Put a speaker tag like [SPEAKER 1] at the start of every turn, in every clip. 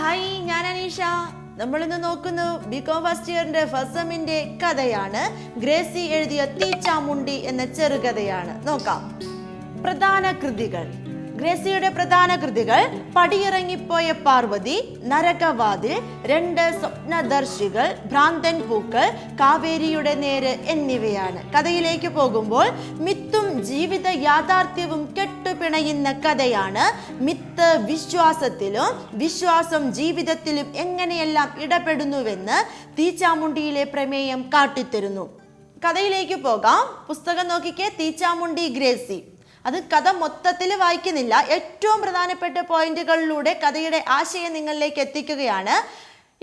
[SPEAKER 1] Hi ഞാൻ അനീഷ. നമ്മളിന്ന് നോക്കുന്നു ബികോം ഫസ്റ്റ് ഇയറിന്റെ ഫസമിന്റെ കഥയാണ്. ഗ്രേസി എഴുതിയ തീച്ചാമുണ്ടി എന്ന ചെറുകഥയാണ്. നോക്കാം. പ്രധാന കൃതികൾ. ഗ്രേസിയുടെ പ്രധാന കൃതികൾ പടിയിറങ്ങിപ്പോയ പാർവതി നരകവാതിൽ രണ്ട് സ്വപ്നദർശികൾ ഭ്രാന്തൻ പൂക്കൾ കാവേരിയുടെ നേര് എന്നിവയാണ്. കഥയിലേക്ക് പോകുമ്പോൾ മിത്തും ജീവിത യാഥാർത്ഥ്യവും കെട്ടുപിണയുന്ന കഥയാണ് മിത്ത് വിശ്വാസത്തിലും വിശ്വാസം ജീവിതത്തിലും എങ്ങനെയെല്ലാം ഇടപെടുന്നുവെന്ന് തീച്ചാമുണ്ടിയിലെ പ്രമേയം കാട്ടിത്തരുന്നു. കഥയിലേക്ക് പോകാം. പുസ്തകം നോക്കിക്കേ തീച്ചാമുണ്ടി ഗ്രേസി. അത് കഥ മൊത്തത്തിൽ വായിക്കുന്നില്ല. ഏറ്റവും പ്രധാനപ്പെട്ട പോയിന്റുകളിലൂടെ കഥയുടെ ആശയം നിങ്ങളിലേക്ക് എത്തിക്കുകയാണ്.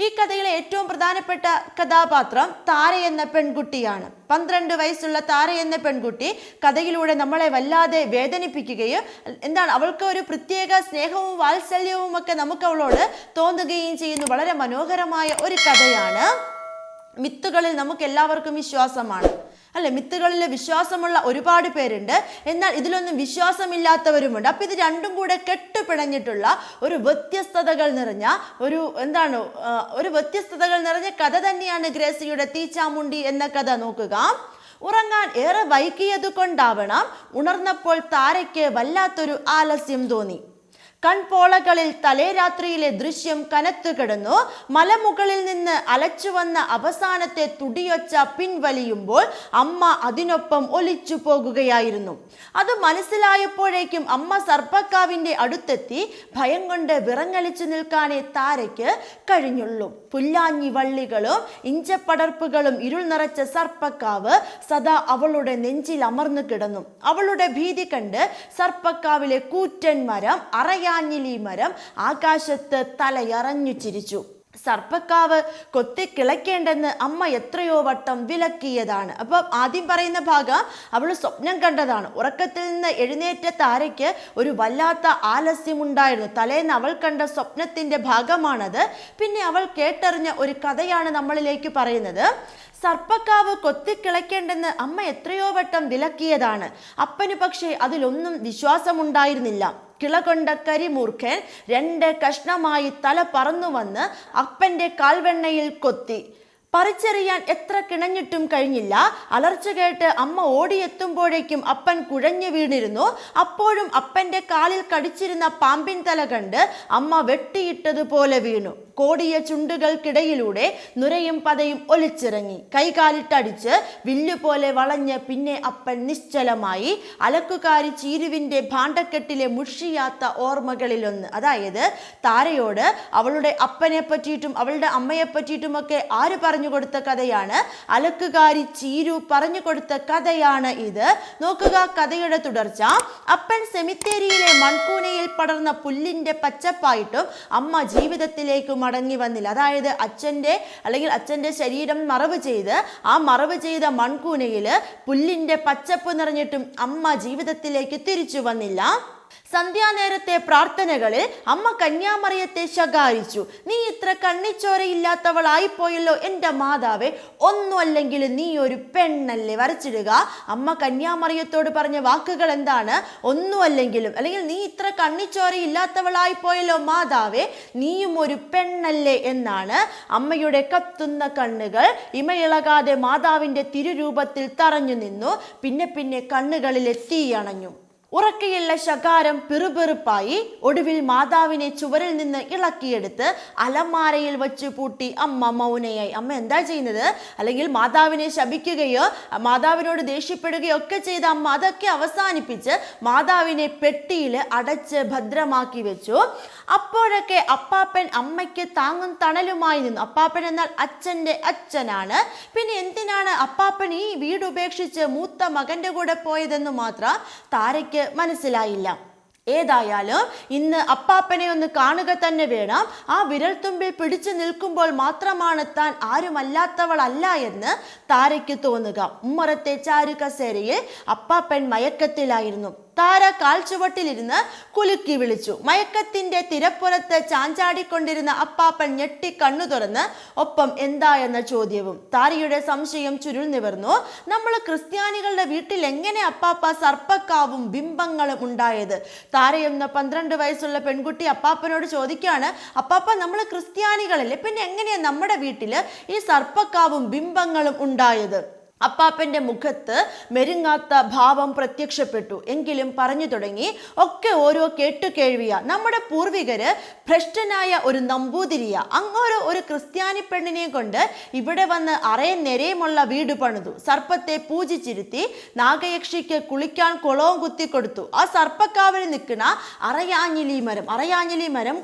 [SPEAKER 1] ഈ കഥയിലെ ഏറ്റവും പ്രധാനപ്പെട്ട കഥാപാത്രം താര എന്ന പെൺകുട്ടിയാണ്. പന്ത്രണ്ട് വയസ്സുള്ള താര എന്ന പെൺകുട്ടി കഥയിലൂടെ നമ്മളെ വല്ലാതെ വേദനിപ്പിക്കുകയും എന്താണ് അവൾക്ക് ഒരു പ്രത്യേക സ്നേഹവും വാത്സല്യവും ഒക്കെ നമുക്ക് അവളോട് തോന്നുകയും ചെയ്യുന്ന. വളരെ മനോഹരമായ ഒരു കഥയാണ്. മിത്തുകളിൽ നമുക്ക് എല്ലാവർക്കും വിശ്വാസമാണ്. അല്ലെ? മിത്തുകളിൽ വിശ്വാസമുള്ള ഒരുപാട് പേരുണ്ട്. എന്നാൽ ഇതിലൊന്നും വിശ്വാസമില്ലാത്തവരുമുണ്ട്. അപ്പം ഇത് രണ്ടും കൂടെ കെട്ടുപിണഞ്ഞിട്ടുള്ള ഒരു വ്യത്യസ്തതകൾ നിറഞ്ഞ ഒരു എന്താണ് ഒരു വ്യത്യസ്തതകൾ നിറഞ്ഞ കഥ തന്നെയാണ് ഗ്രേസിയുടെ തീച്ചാമുണ്ടി എന്ന കഥ നോക്കുക. ഉറങ്ങാൻ ഏറെ വൈകിയത് കൊണ്ടാവണം. ഉണർന്നപ്പോൾ താരയ്ക്ക് വല്ലാത്തൊരു ആലസ്യം തോന്നി. കൺപോളകളിൽ തലേരാത്രിയിലെ ദൃശ്യം കനത്തു കിടന്നു. മലമുകളിൽ നിന്ന് അലച്ചു വന്ന അവസാനത്തെ തുടിയൊച്ച പിൻവലിയുമ്പോൾ അമ്മ അതിനൊപ്പം ഒലിച്ചു പോകുകയായിരുന്നു. അത് മനസ്സിലായപ്പോഴേക്കും അമ്മ സർപ്പക്കാവിന്റെ അടുത്തെത്തി ഭയം കൊണ്ട് വിറങ്ങലിച്ചു നിൽക്കാനേ താരയ്ക്ക് കഴിഞ്ഞുള്ളൂ. പുല്ലാഞ്ഞി വള്ളികളും ഇഞ്ചപ്പടർപ്പുകളും ഇരുൾ നിറച്ച സർപ്പക്കാവ് സദാ അവളുടെ നെഞ്ചിൽ അമർന്നു കിടന്നു. അവളുടെ ഭീതി കണ്ട് സർപ്പക്കാവിലെ കൂറ്റൻ മരം അറയാഞ്ഞിലി മരം ആകാശത്ത് തലയറഞ്ഞു ചിരിച്ചു. സർപ്പക്കാവ് കൊത്തിക്കിളയ്ക്കേണ്ടെന്ന് അമ്മ എത്രയോ വട്ടം വിലക്കിയതാണ്. അപ്പം ആദ്യം പറയുന്ന ഭാഗം അവൾ സ്വപ്നം കണ്ടതാണ്. ഉറക്കത്തിൽ നിന്ന് എഴുന്നേറ്റ താരയ്ക്ക് ഒരു വല്ലാത്ത ആലസ്യമുണ്ടായിരുന്നു. തലേന്ന് അവൾ കണ്ട സ്വപ്നത്തിന്റെ ഭാഗമാണത്. പിന്നെ അവൾ കേട്ടറിഞ്ഞ ഒരു കഥയാണ് നമ്മളിലേക്ക് പറയുന്നത്. സർപ്പക്കാവ് കൊത്തിക്കിളയ്ക്കേണ്ടെന്ന് അമ്മ എത്രയോ വട്ടം വിലക്കിയതാണ്. അപ്പന് പക്ഷേ അതിലൊന്നും വിശ്വാസമുണ്ടായിരുന്നില്ല. കിളകൊണ്ട കരിമൂർഖൻ രണ്ട് കഷ്ണമായി തല പറന്നു വന്ന് അപ്പന്റെ കാൽവെണ്ണയിൽ കൊത്തി. പറിച്ചെറിയാൻ എത്ര കിണഞ്ഞിട്ടും കഴിഞ്ഞില്ല. അലർച്ച കേട്ട് അമ്മ ഓടിയെത്തുമ്പോഴേക്കും അപ്പൻ കുഴഞ്ഞു വീണിരുന്നു. അപ്പോഴും അപ്പന്റെ കാലിൽ കടിച്ചിരുന്ന പാമ്പിൻ തല കണ്ട് അമ്മ വെട്ടിയിട്ടതുപോലെ വീണു. കോടിയ ചുണ്ടുകൾക്കിടയിലൂടെ നുരയും പതയും ഒലിച്ചിറങ്ങി. കൈകാലിട്ടടിച്ച് വില്ലുപോലെ വളഞ്ഞ് പിന്നെ അപ്പൻ നിശ്ചലമായി അലക്കുകാരി ചീരുവിന്റെ ഭാണ്ഡക്കെട്ടിലെ മുഷിയാത്ത ഓർമ്മകളിലൊന്ന്. അതായത് താരയോട് അവളുടെ അപ്പനെ പറ്റിയിട്ടും അവളുടെ അമ്മയെ പറ്റിയിട്ടുമൊക്കെ ആര് പറഞ്ഞു കൊടുത്ത കഥയാണ്? അലക്കുകാരി ചീരു പറഞ്ഞു കൊടുത്ത കഥയാണ് ഇത്. നോക്കുക കഥയുടെ തുടർച്ച. അപ്പൻ സെമിത്തേരിയിലെ മൺകൂനയിൽ പടർന്ന പുല്ലിന്റെ പച്ചപ്പായിട്ടും അമ്മ ജീവിതത്തിലേക്ക് മടങ്ങി വന്നില്ല. അതായത് അച്ഛന്റെ അല്ലെങ്കിൽ അച്ഛന്റെ ശരീരം മറവ് ചെയ്ത് ആ മറവ് ചെയ്ത മൺകൂനയിൽ പുല്ലിന്റെ പച്ചപ്പ് നിറഞ്ഞിട്ടും അമ്മ ജീവിതത്തിലേക്ക് തിരിച്ചു വന്നില്ല. സന്ധ്യാനേരത്തെ പ്രാർത്ഥനകളിൽ അമ്മ കന്യാമറിയത്തെ ശകാരിച്ചു. നീ ഇത്ര കണ്ണിച്ചോരയില്ലാത്തവളായിപ്പോയല്ലോ എന്റെ മാതാവേ. ഒന്നും അല്ലെങ്കിൽ നീ ഒരു പെണ്ണല്ലേ? വരച്ചിടുക. അമ്മ കന്യാമറിയത്തോട് പറഞ്ഞ വാക്കുകൾ എന്താണ്? ഒന്നും അല്ലെങ്കിലും അല്ലെങ്കിൽ നീ ഇത്ര കണ്ണിച്ചോരയില്ലാത്തവളായിപ്പോയല്ലോ മാതാവേ. നീയും ഒരു പെണ്ണല്ലേ? എന്നാണ് അമ്മയുടെ കത്തുന്ന കണ്ണുകൾ. ഇമയിളകാതെ മാതാവിന്റെ തിരുരൂപത്തിൽ തറഞ്ഞു നിന്നു. പിന്നെ പിന്നെ കണ്ണുകളിലെ തീയണഞ്ഞു ഉറക്കെയുള്ള ശകാരം പിറുപിറുപ്പായി ഒടുവിൽ മാതാവിനെ ചുവരിൽ നിന്ന് ഇളക്കിയെടുത്ത് അലമാരയിൽ വെച്ച് പൂട്ടി അമ്മ മൗനയായി. അമ്മ എന്താ ചെയ്യുന്നത്? അല്ലെങ്കിൽ മാതാവിനെ ശപിക്കുകയോ മാതാവിനോട് ദേഷ്യപ്പെടുകയോ ഒക്കെ ചെയ്ത അമ്മ അതൊക്കെ അവസാനിപ്പിച്ച് മാതാവിനെ പെട്ടിയിൽ അടച്ച് ഭദ്രമാക്കി വെച്ചു. അപ്പോഴൊക്കെ അപ്പാപ്പൻ അമ്മയ്ക്ക് താങ്ങും തണലുമായി നിന്നു. അപ്പാപ്പൻ എന്നാൽ അച്ഛന്റെ അച്ഛനാണ്. പിന്നെ എന്തിനാണ് അപ്പാപ്പൻ ഈ വീട് ഉപേക്ഷിച്ച് മൂത്ത മകന്റെ കൂടെ പോയതെന്ന് മാത്രം താരയ്ക്ക് മനസ്സിലായില്ല. ഏതായാലും ഇന്ന് അപ്പാപ്പനെ ഒന്ന് കാണുക തന്നെ വേണം. ആ വിരൽത്തുമ്പിൽ പിടിച്ചു നിൽക്കുമ്പോൾ മാത്രമാണ് താൻ ആരുമല്ലാത്തവളല്ല എന്ന് താരയ്ക്ക് തോന്നുക. ഉമ്മറത്തെ ചാരു കസേരയിൽ അപ്പാപ്പൻ മയക്കത്തിലായിരുന്നു. താര കാൽച്ചുവട്ടിലിരുന്ന് കുലുക്കി വിളിച്ചു. മയക്കത്തിന്റെ തിരപ്പുറത്ത് ചാഞ്ചാടിക്കൊണ്ടിരുന്ന അപ്പാപ്പൻ ഞെട്ടി കണ്ണു തുറന്ന് ഒപ്പം എന്താ? എന്ന ചോദ്യവും. താരയുടെ സംശയം ചുരുൾ നിവർന്നു. നമ്മൾ ക്രിസ്ത്യാനികളുടെ വീട്ടിൽ എങ്ങനെ അപ്പാപ്പ സർപ്പക്കാവും ബിംബങ്ങളും ഉണ്ടായത്? താരയെന്ന പന്ത്രണ്ട് വയസ്സുള്ള പെൺകുട്ടി അപ്പാപ്പനോട് ചോദിക്കാണ് അപ്പാപ്പ നമ്മൾ ക്രിസ്ത്യാനികളല്ലേ പിന്നെ എങ്ങനെയാ നമ്മുടെ വീട്ടിൽ ഈ സർപ്പക്കാവും ബിംബങ്ങളും ഉണ്ടായത്? അപ്പാപ്പന്റെ മുഖത്ത് മെരുങ്ങാത്ത ഭാവം പ്രത്യക്ഷപ്പെട്ടു. എങ്കിലും പറഞ്ഞു തുടങ്ങി ഒക്കെ ഓരോ കേട്ടുകേഴ്വിയ നമ്മുടെ പൂർവികര് ഭ്രഷ്ടനായ ഒരു നമ്പൂതിരിയ. അങ്ങോരോ ഒരു ക്രിസ്ത്യാനി പെണ്ണിനെ കൊണ്ട് ഇവിടെ വന്ന് അറയും നിരയുമുള്ള വീട് പണിതു. സർപ്പത്തെ പൂജിച്ചിരുത്തി നാഗയക്ഷിക്ക് കുളിക്കാൻ കുളവും കുത്തിക്കൊടുത്തു. ആ സർപ്പക്കാവിൽ നിൽക്കുന്ന അറയാഞ്ഞിലി മരം അറയാഞ്ഞിലി മരം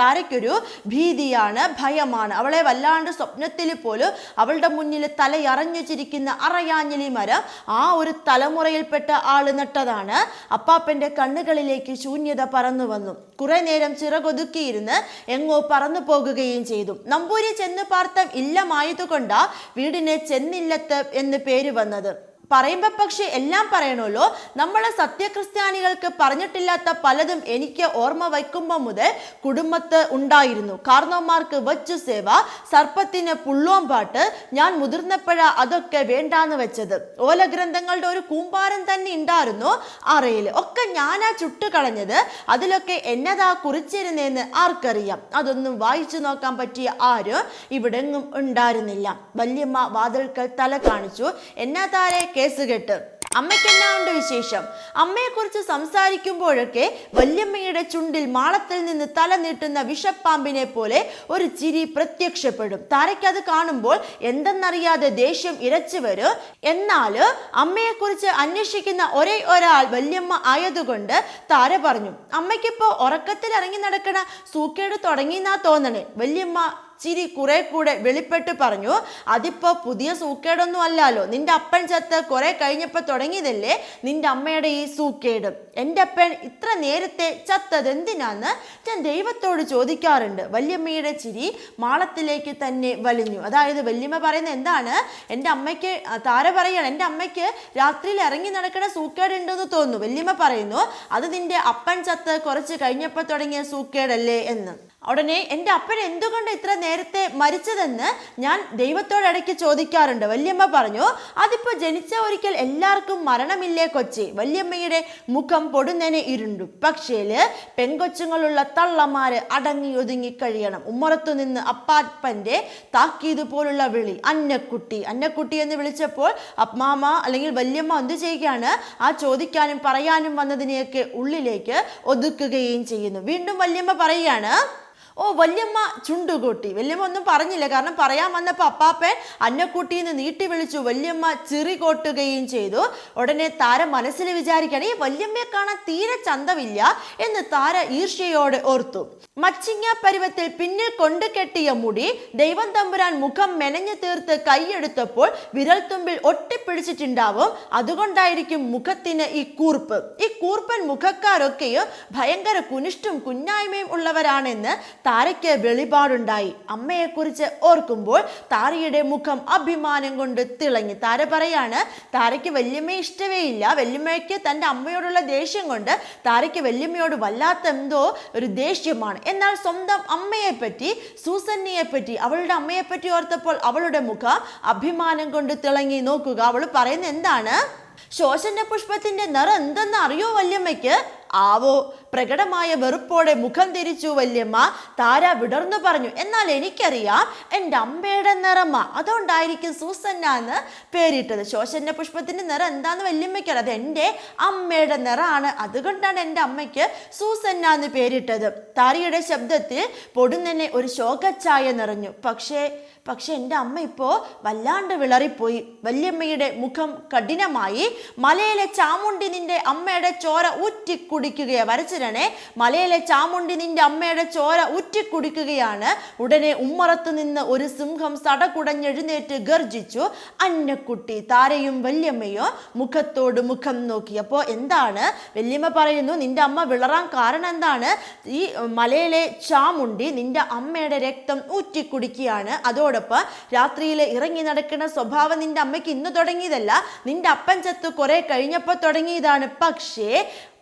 [SPEAKER 1] താരയ്ക്കൊരു ഭീതിയാണ് ഭയമാണ്. അവളെ വല്ലാണ്ട് സ്വപ്നത്തിൽ പോലും അവളുടെ മുന്നിൽ തലയറഞ്ഞു ചിരിക്കുന്ന അറയാഞ്ഞിലി മരം ആ ഒരു തലമുറയിൽപ്പെട്ട ആൾ നട്ടതാണ്. അപ്പാപ്പന്റെ കണ്ണുകളിലേക്ക് ശൂന്യത പറന്നു വന്നു. കുറെ നേരം ചിറകൊതുക്കിയിരുന്ന് എങ്ങോ പറന്നു പോകുകയും ചെയ്തു. നമ്പൂരി ചെന്ന് പാർത്ത ഇല്ലമായതുകൊണ്ടാ വീടിനെ ചെന്നില്ലത്ത് എന്ന് പേര് വന്നത്. പറയുമ്പോ പക്ഷേ എല്ലാം പറയണമല്ലോ നമ്മളെ സത്യക്രിസ്ത്യാനികൾക്ക് പറഞ്ഞിട്ടില്ലാത്ത പലതും എനിക്ക് ഓർമ്മ വയ്ക്കുമ്പോൾ മുതൽ കുടുംബത്ത് ഉണ്ടായിരുന്നു. കാർന്നോന്മാർക്ക് വച്ചു സേവ സർപ്പത്തിന് പുള്ളോം പാട്ട് ഞാൻ മുതിർന്നപ്പോഴ അതൊക്കെ വേണ്ടാന്ന് വെച്ചത്. ഓല ഗ്രന്ഥങ്ങളുടെ ഒരു കൂമ്പാരം തന്നെ ഉണ്ടായിരുന്നു അറയിൽ ഒക്കെ ഞാനാ ചുട്ടുകളഞ്ഞത് അതിലൊക്കെ എന്നതാ കുറിച്ചിരുന്നേന്ന് ആർക്കറിയാം. അതൊന്നും വായിച്ചു നോക്കാൻ പറ്റിയ ആരും ഇവിടെങ്ങും ഉണ്ടായിരുന്നില്ല. വല്യമ്മ വാതിൽക്കൽ തല കാണിച്ചു. എന്നാ താരെ കേസ് കെട്ട്. അമ്മയ്ക്ക് വിശേഷം. അമ്മയെക്കുറിച്ച് സംസാരിക്കുമ്പോഴൊക്കെ വല്യമ്മയുടെ ചുണ്ടിൽ മാളത്തിൽ നിന്ന് തല നീട്ടുന്ന വിഷപ്പാമ്പിനെ പോലെ ഒരു ചിരി പ്രത്യക്ഷപ്പെടും. താരയ്ക്കത് കാണുമ്പോൾ എന്തെന്നറിയാതെ ദേഷ്യം ഇരച്ചു വരും. എന്നാൽ അമ്മയെക്കുറിച്ച് അന്വേഷിക്കുന്ന ഒരേ ഒരാൾ വല്യമ്മ ആയതുകൊണ്ട് താര പറഞ്ഞു അമ്മയ്ക്കിപ്പോൾ ഉറക്കത്തിൽ ഇറങ്ങി നടക്കണ സൂക്കേട് തുടങ്ങിയെന്നാ തോന്നണേ. വല്യമ്മ ചിരി കുറെ കൂടെ വെളിപ്പെട്ട് പറഞ്ഞു അതിപ്പോ പുതിയ സൂക്കേടൊന്നും അല്ലല്ലോ. നിന്റെ അപ്പൻ ചത്ത് കുറെ കഴിഞ്ഞപ്പോ തുടങ്ങിയതല്ലേ നിന്റെ അമ്മയുടെ ഈ സൂക്കേട്? എന്റെ അപ്പൻ ഇത്ര നേരത്തെ ചത്തത് എന്തിനാന്ന് ഞാൻ ദൈവത്തോട് ചോദിക്കാറുണ്ട്. വല്യമ്മയുടെ ചിരി മാളത്തിലേക്ക് തന്നെ വലിഞ്ഞു. അതായത് വല്യമ്മ പറയുന്നത് എന്താണ്? എന്റെ അമ്മയ്ക്ക് താര പറയാണ് എന്റെ അമ്മയ്ക്ക് രാത്രിയിൽ ഇറങ്ങി നടക്കുന്ന സൂക്കേട് ഉണ്ടെന്ന് തോന്നുന്നു. വല്യമ്മ പറയുന്നു അത് നിന്റെ അപ്പൻ ചത്ത് കുറച്ച് കഴിഞ്ഞപ്പോൾ തുടങ്ങിയ സൂക്കേടല്ലേ എന്ന്. ഉടനെ എന്റെ അപ്പൻ എന്തുകൊണ്ട് ഇത്ര നേരത്തെ മരിച്ചതെന്ന് ഞാൻ ദൈവത്തോട് ഇടയ്ക്ക് ചോദിക്കാറുണ്ട്. വല്യമ്മ പറഞ്ഞു അതിപ്പോൾ ജനിച്ച ഒരിക്കൽ എല്ലാവർക്കും മരണമില്ലേ കൊച്ചി? വല്യമ്മയുടെ മുഖം പൊടുന്നനെ ഇരുണ്ടു. പക്ഷേ പെങ്കൊച്ചുങ്ങളുള്ള തള്ളമാര് അടങ്ങി ഒതുങ്ങി കഴിയണം. ഉമ്മറത്തു നിന്ന് അപ്പാപ്പന്റെ താക്കീത് പോലുള്ള വിളി അന്നക്കുട്ടി. അന്നക്കുട്ടി എന്ന് വിളിച്ചപ്പോൾ അമ്മാമ അല്ലെങ്കിൽ വല്യമ്മ എന്ത് ചെയ്യുകയാണ്? ആ ചോദിക്കാനും പറയാനും വന്നതിനെയൊക്കെ ഉള്ളിലേക്ക് ഒതുക്കുകയും ചെയ്യുന്നു. വീണ്ടും വല്യമ്മ പറയുകയാണ് ഓ വല്യമ്മ ചുണ്ടുകൂട്ടി. വല്യമ്മ ഒന്നും പറഞ്ഞില്ല. കാരണം പറയാൻ വന്നപ്പോൾ അപ്പാപ്പൻ അന്നക്കുട്ടിന്ന് നീട്ടി വിളിച്ചു. വല്യമ്മ ചിറി കൊട്ടുകയും ചെയ്തു. ഉടനെ താര മനസ്സിൽ വിചാരിക്കുകയാണ് ഈ വല്യമ്മയെ കാണാൻ തീരെ ചന്തമില്ല എന്ന് താര ഈർഷ്യയോടെ ഓർത്തു. മച്ചിങ്ങ പരുവത്തിൽ പിന്നിൽ കൊണ്ടു കെട്ടിയ മുടി ദൈവം തമ്പുരാൻ മുഖം മെനഞ്ഞു തീർത്ത് കൈയെടുത്തപ്പോൾ വിരൽത്തുമ്പിൽ ഒട്ടിപ്പിടിച്ചിട്ടുണ്ടാവും. അതുകൊണ്ടായിരിക്കും മുഖത്തിന് ഈ കൂർപ്പ്. ഈ കൂർപ്പൻ മുഖക്കാരൊക്കെയും ഭയങ്കര കുനിഷ്ടും കുന്നായ്മയും ഉള്ളവരാണെന്ന് താരയ്ക്ക് വെളിപാടുണ്ടായി. അമ്മയെക്കുറിച്ച് ഓർക്കുമ്പോൾ താരയുടെ മുഖം അഭിമാനം കൊണ്ട് തിളങ്ങി. താര പറയാണ് താരയ്ക്ക് വല്യമ്മയെ ഇഷ്ടമേ ഇല്ല. വല്യമ്മയ്ക്ക് തന്റെ അമ്മയോടുള്ള ദേഷ്യം കൊണ്ട് താരയ്ക്ക് വല്യമ്മയോട് വല്ലാത്ത എന്തോ ഒരു ദേഷ്യമാണ്. എന്നാൽ സ്വന്തം അമ്മയെ പറ്റി സൂസന്നിയെ പറ്റി അവളുടെ അമ്മയെ പറ്റി ഓർത്തപ്പോൾ അവളുടെ മുഖം അഭിമാനം കൊണ്ട് തിളങ്ങി നോക്കുക. അവൾ പറയുന്നത് എന്താണ്? ശോശന്റെ പുഷ്പത്തിന്റെ നിറം എന്തെന്ന് അറിയോ വല്യമ്മയ്ക്ക്? ആവോ പ്രകടമായ വെറുപ്പോടെ മുഖം തിരിച്ചു വല്യമ്മ താര വിടർന്നു പറഞ്ഞു എന്നാൽ എനിക്കറിയാം എന്റെ അമ്മയുടെ നിറമ അതുകൊണ്ടായിരിക്കും സൂസന്ന എന്ന് പേരിട്ടത്. ശോഷന പുഷ്പത്തിന്റെ നിറം എന്താന്ന് വല്യമ്മയ്ക്കറിയാം. അത് എന്റെ അമ്മയുടെ നിറമാണ്. അതുകൊണ്ടാണ് എന്റെ അമ്മയ്ക്ക് സൂസന്ന എന്ന് പേരിട്ടത്. താരയുടെ ശബ്ദത്തിൽ പൊടുന്നനെ ഒരു ശോകച്ചായ നിറഞ്ഞു. പക്ഷേ പക്ഷെ എന്റെ അമ്മ ഇപ്പോൾ വല്ലാണ്ട് വിളറിപ്പോയി. വല്യമ്മയുടെ മുഖം കഠിനമായി. മലയിലെ ചാമുണ്ടി നിന്റെ അമ്മയുടെ ചോര ഊറ്റിക്കുടി. കുടിക്കുകയാ. വരച്ചിരണേ മലയിലെ ചാമുണ്ടി നിന്റെ അമ്മയുടെ ചോര ഉറ്റിക്കുടിക്കുകയാണ് ഉടനെ ഉമ്മറത്ത് നിന്ന് ഒരു സിംഹം സടകുടഞ്ഞെഴുന്നേറ്റ് ഗർജിച്ചു. അന്നക്കുട്ടി താരയും വല്യമ്മയോ മുഖത്തോട് മുഖം നോക്കി. അപ്പോൾ എന്താണ്? വല്യമ്മ പറയുന്നു നിന്റെ അമ്മ വിളറാൻ കാരണം എന്താണ്? ഈ മലയിലെ ചാമുണ്ടി നിന്റെ അമ്മയുടെ രക്തം ഊറ്റിക്കുടിക്കുകയാണ് അതോടൊപ്പം രാത്രിയിൽ ഇറങ്ങി നടക്കുന്ന സ്വഭാവം നിന്റെ അമ്മയ്ക്ക് ഇന്ന് തുടങ്ങിയതല്ല. നിന്റെ അപ്പൻ ചത്ത് കുറെ കഴിഞ്ഞപ്പോൾ തുടങ്ങിയതാണ്. പക്ഷേ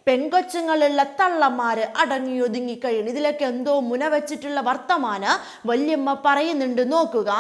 [SPEAKER 1] പെൺകൊച്ചുങ്ങളുള്ള തള്ളന്മാർ അടങ്ങി ഒതുങ്ങി കഴിയണം ഇതിലൊക്കെ എന്തോ മുന വെച്ചിട്ടുള്ള വർത്തമാന വല്യമ്മ പറയുന്നുണ്ട്. നോക്കുക.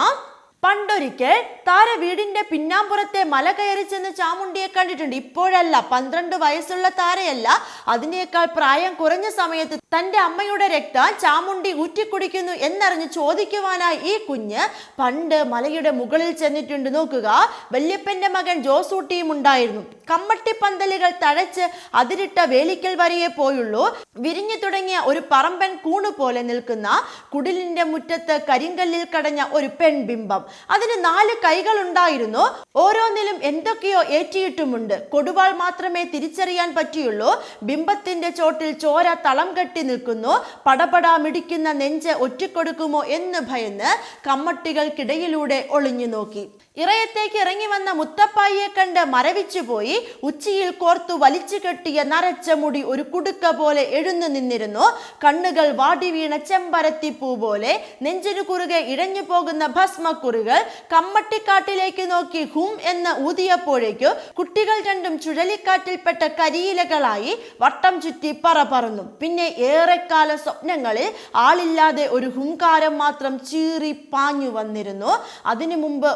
[SPEAKER 1] പണ്ടൊരിക്കൽ താര വീടിന്റെ പിന്നാമ്പുറത്തെ മല കയറി ചെന്ന് ചാമുണ്ടിയെ കണ്ടിട്ടുണ്ട്. ഇപ്പോഴല്ല പന്ത്രണ്ട് വയസ്സുള്ള താരയല്ല അതിനേക്കാൾ പ്രായം കുറഞ്ഞ സമയത്ത് തന്റെ അമ്മയുടെ രക്തം ചാമുണ്ടി ഊറ്റിക്കുടിക്കുന്നു എന്നറിഞ്ഞ് ചോദിക്കുവാനായി ഈ കുഞ്ഞ് പണ്ട് മലയുടെ മുകളിൽ ചെന്നിട്ടുണ്ട്. നോക്കുക വല്യപ്പന്റെ മകൻ ജോസൂട്ടിയും ഉണ്ടായിരുന്നു. കമ്മട്ടി പന്തലുകൾ തഴച്ച് അതിരിട്ട വേലിക്കൽ വരെയെ പോയുള്ളൂ. വിരിഞ്ഞു തുടങ്ങിയ ഒരു പറമ്പൻ കൂണ് പോലെ നിൽക്കുന്ന കുടിലിന്റെ മുറ്റത്ത് കരിങ്കല്ലിൽ കടഞ്ഞ ഒരു പെൺബിംബം. അതിന് നാല് കൈകൾ ഉണ്ടായിരുന്നു ഓരോന്നിലും എന്തൊക്കെയോ ഏറ്റിയിട്ടുമുണ്ട്. കൊടുവാൾ മാത്രമേ തിരിച്ചറിയാൻ പറ്റിയുള്ളൂ. ബിംബത്തിന്റെ ചോട്ടിൽ ചോര തളം കെട്ടി നിൽക്കുന്നു. പടപടാ മിടിക്കുന്ന നെഞ്ച് ഒറ്റിക്കൊടുക്കുമോ എന്ന് ഭയന്ന് കമ്മട്ടികൾക്കിടയിലൂടെ ഒളിഞ്ഞു നോക്കി ഇറയത്തേക്ക് ഇറങ്ങി വന്ന മുത്തപ്പായിയെ കണ്ട് മരവിച്ചു പോയി. ഉച്ചിയിൽ കോർത്തു വലിച്ചു കെട്ടിയ നരച്ച മുടി ഒരു കുടുക്ക പോലെ എഴുന്നു നിന്നിരുന്നു. കണ്ണുകൾ വാടി വീണ ചെമ്പരത്തിപ്പൂ പോലെ നെഞ്ചിനു കുറുകെ ഇഴഞ്ഞു പോകുന്ന ഭസ്മക്കുറികൾ കമ്മട്ടിക്കാട്ടിലേക്ക് നോക്കി ഹും എന്ന് ഊതിയപ്പോഴേക്കു കുട്ടികൾ രണ്ടും ചുഴലിക്കാറ്റിൽപ്പെട്ട കരിയിലകളായി വട്ടം ചുറ്റി പറ പറന്നു. പിന്നെ ഏറെക്കാല സ്വപ്നങ്ങളിൽ ആളില്ലാതെ ഒരു ഹുംകാരം മാത്രം ചീറി പാഞ്ഞു വന്നിരുന്നു. അതിനു മുമ്പ്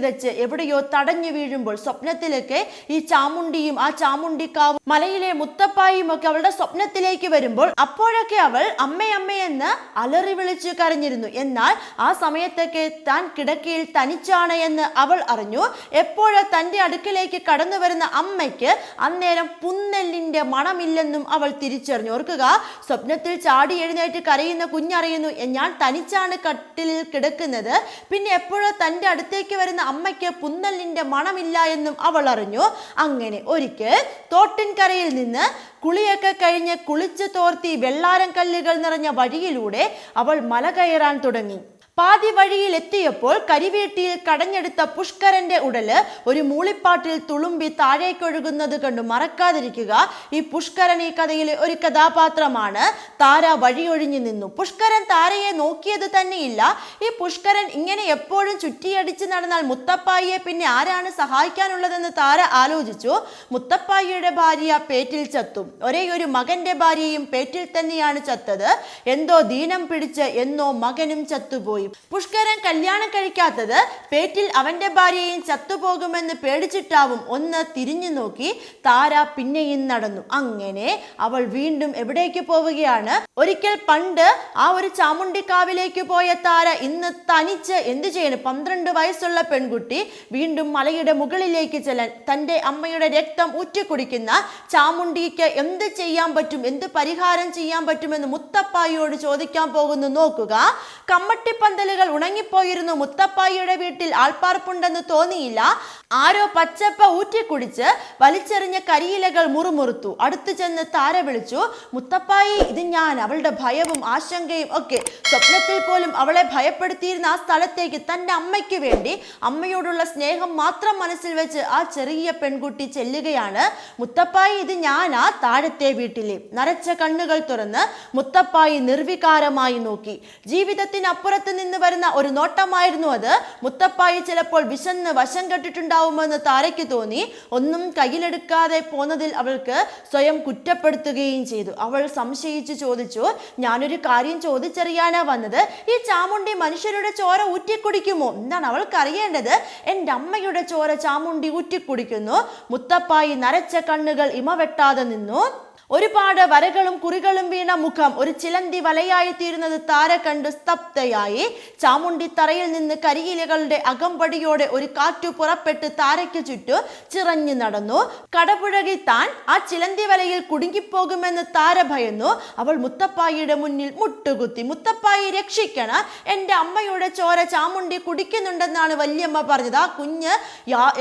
[SPEAKER 1] ഓടിക്കിതച്ച് എവിടെയോ തടഞ്ഞു വീഴുമ്പോൾ സ്വപ്നത്തിലൊക്കെ ഈ ചാമുണ്ടിയും ആ ചാമുണ്ടിക്കാവും മലയിലെ മുത്തപ്പായും ഒക്കെ അവളുടെ സ്വപ്നത്തിലേക്ക് വരുമ്പോൾ അപ്പോഴൊക്കെ അവൾ അമ്മയമ്മയെന്ന് അലറി വിളിച്ചു കരഞ്ഞിരുന്നു. എന്നാൽ ആ സമയത്തൊക്കെ താൻ കിടക്കയിൽ തനിച്ചാണ് എന്ന് അവൾ അറിഞ്ഞു. എപ്പോഴോ തന്റെ അടുക്കിലേക്ക് കടന്നു വരുന്ന അമ്മയ്ക്ക് അന്നേരം പുന്നെല്ലിന്റെ മണമില്ലെന്നും അവൾ തിരിച്ചറിഞ്ഞു. ഓർക്കുക സ്വപ്നത്തിൽ ചാടി എഴുന്നേറ്റ് കരയുന്ന കുഞ്ഞറിയുന്നു "എ- ഞാൻ തനിച്ചാണ് കട്ടിലിൽ കിടക്കുന്നത്. പിന്നെ എപ്പോഴോ തന്റെ അടുത്തേക്ക് വരുന്ന അമ്മയ്ക്ക് പുന്നലിന്റെ മണമില്ല എന്നും അവൾ അറിഞ്ഞു. അങ്ങനെ ഒരിക്കൽ തോട്ടിൻകരയിൽ നിന്ന് കുളിയൊക്കെ കഴിഞ്ഞ് കുളിച്ച് തോർത്തി വെള്ളാരം കല്ലുകൾ നിറഞ്ഞ വഴിയിലൂടെ അവൾ മല കയറാൻ തുടങ്ങി. പാതി വഴിയിൽ എത്തിയപ്പോൾ കരിവീട്ടിയിൽ കടഞ്ഞെടുത്ത പുഷ്കരന്റെ ഉടൽ ഒരു മൂളിപ്പാട്ടിൽ തുളുമ്പി താഴേക്കൊഴുകുന്നത് കണ്ടു മറക്കാതിരിക്കുക. ഈ പുഷ്കരൻ ഈ കഥയിലെ ഒരു കഥാപാത്രമാണ്. താര വഴിയൊഴിഞ്ഞു നിന്നു. പുഷ്കരൻ താരയെ നോക്കിയത് തന്നെയില്ല. ഈ പുഷ്കരൻ ഇങ്ങനെ എപ്പോഴും ചുറ്റിയടിച്ച് നടന്നാൽ മുത്തപ്പായിയെ പിന്നെ ആരാണ് സഹായിക്കാനുള്ളതെന്ന് താര ആലോചിച്ചു. മുത്തപ്പായിയുടെ ഭാര്യ പേറ്റിൽ ചത്തും. ഒരേ ഒരു മകന്റെ ഭാര്യയും പേറ്റിൽ തന്നെയാണ് ചത്തത്. എന്തോ ദീനം പിടിച്ച് എന്നോ മകനും ചത്തുപോയി. പുഷ്കരൻ കല്യാണം കഴിക്കാത്തത് പേറ്റിൽ അവന്റെ ഭാര്യയും ചത്തുപോകുമെന്ന് പേടിച്ചിട്ടാവും ഒന്ന് തിരിഞ്ഞു നോക്കി. താര പിന്നെയും നടന്നു. അങ്ങനെ അവൾ വീണ്ടും എവിടേക്ക് പോവുകയാണ്? ഒരിക്കൽ പണ്ട് ആ ഒരു ചാമുണ്ടിക്കാവിലേക്ക് പോയ താര ഇന്ന് തനിച്ച് എന്തു ചെയ്യണം? പന്ത്രണ്ട് വയസ്സുള്ള പെൺകുട്ടി വീണ്ടും മലയുടെ മുകളിലേക്ക് ചെല്ലാൻ തന്റെ അമ്മയുടെ രക്തം ഊറ്റിക്കുടിക്കുന്ന ചാമുണ്ടിക്ക് എന്ത് ചെയ്യാൻ പറ്റും? എന്ത് പരിഹാരം ചെയ്യാൻ പറ്റുമെന്ന് മുത്തപ്പായിയോട് ചോദിക്കാൻ പോകുന്നു. നോക്കുക. കമ്മട്ടിപ്പന്തലുകൾ ഉണങ്ങിപ്പോയിരുന്നു. മുത്തപ്പായിയുടെ വീട്ടിൽ ആൾപ്പാർപ്പുണ്ടെന്ന് തോന്നിയില്ല. ആരോ പച്ചപ്പ ഊറ്റിക്കുടിച്ച് വലിച്ചെറിഞ്ഞ കരിയിലകൾ മുറുമുറുത്തു. അടുത്തു ചെന്ന് താര വിളിച്ചു മുത്തപ്പായി ഇത് ഞാൻ. അവളുടെ ഭയവും ആശങ്കയും ഒക്കെ സ്വപ്നത്തിൽ പോലും അവളെ ഭയപ്പെടുത്തിയിരുന്ന ആ സ്ഥലത്തേക്ക് തന്റെ അമ്മയ്ക്ക് വേണ്ടി അമ്മയോടുള്ള സ്നേഹം മാത്രം മനസ്സിൽ വെച്ച് ആ ചെറിയ പെൺകുട്ടി ചെല്ലുകയാണ്. മുത്തപ്പായി ഇത് ഞാനാ. താഴത്തെ വീട്ടിലെ. നരച്ച കണ്ണുകൾ തുറന്ന് മുത്തപ്പായി നിർവികാരമായി നോക്കി. ജീവിതത്തിനപ്പുറത്ത് നിന്ന് വരുന്ന ഒരു നോട്ടമായിരുന്നു അത്. മുത്തപ്പായി ചിലപ്പോൾ വിശന്ന് വശം കെട്ടിട്ടുണ്ടാവുമെന്ന് താരയ്ക്ക് തോന്നി. ഒന്നും കയ്യിലെടുക്കാതെ പോന്നതിൽ അവൾക്ക് സ്വയം കുറ്റപ്പെടുത്തുകയും ചെയ്തു. അവൾ സംശയിച്ചു ചോദിച്ചു ഞാനൊരു കാര്യം ചോദിച്ചറിയാനാ വന്നത്? ഈ ചാമുണ്ടി മനുഷ്യരുടെ ചോര ഊറ്റിക്കുടിക്കുമോ? എന്താണ് അവൾക്ക് അറിയേണ്ടത് എന്റെ അമ്മയുടെ ചോര ചാമുണ്ടി ഊറ്റിക്കുടിക്കുന്നു. മുത്തപ്പായി നരച്ച കണ്ണുകൾ ഇമ വെട്ടാതെ നിന്നു. ഒരുപാട് വരകളും കുറികളും വീണ മുഖം. ഒരു ചിലന്തി വലയായി തീരുന്നത് താര കണ്ട് സ്തബ്ധയായി. ചാമുണ്ടി തറയിൽ നിന്ന് കരിയിലകളുടെ അകമ്പടിയോടെ ഒരു കാറ്റു പുറപ്പെട്ട് താരയ്ക്ക് ചുറ്റു ചിറഞ്ഞു നടന്നു. കടപുഴകി താൻ ആ ചിലന്തി വലയിൽ കുടുങ്ങിപ്പോകുമെന്ന് താര ഭയന്നു. അവൾ മുത്തപ്പായിയുടെ മുന്നിൽ മുട്ടുകുത്തി മുത്തപ്പായി രക്ഷിക്കണം. എന്റെ അമ്മയുടെ ചോര ചാമുണ്ടി കുടിക്കുന്നുണ്ടെന്നാണ് വല്യമ്മ പറഞ്ഞത്. ആ കുഞ്ഞ്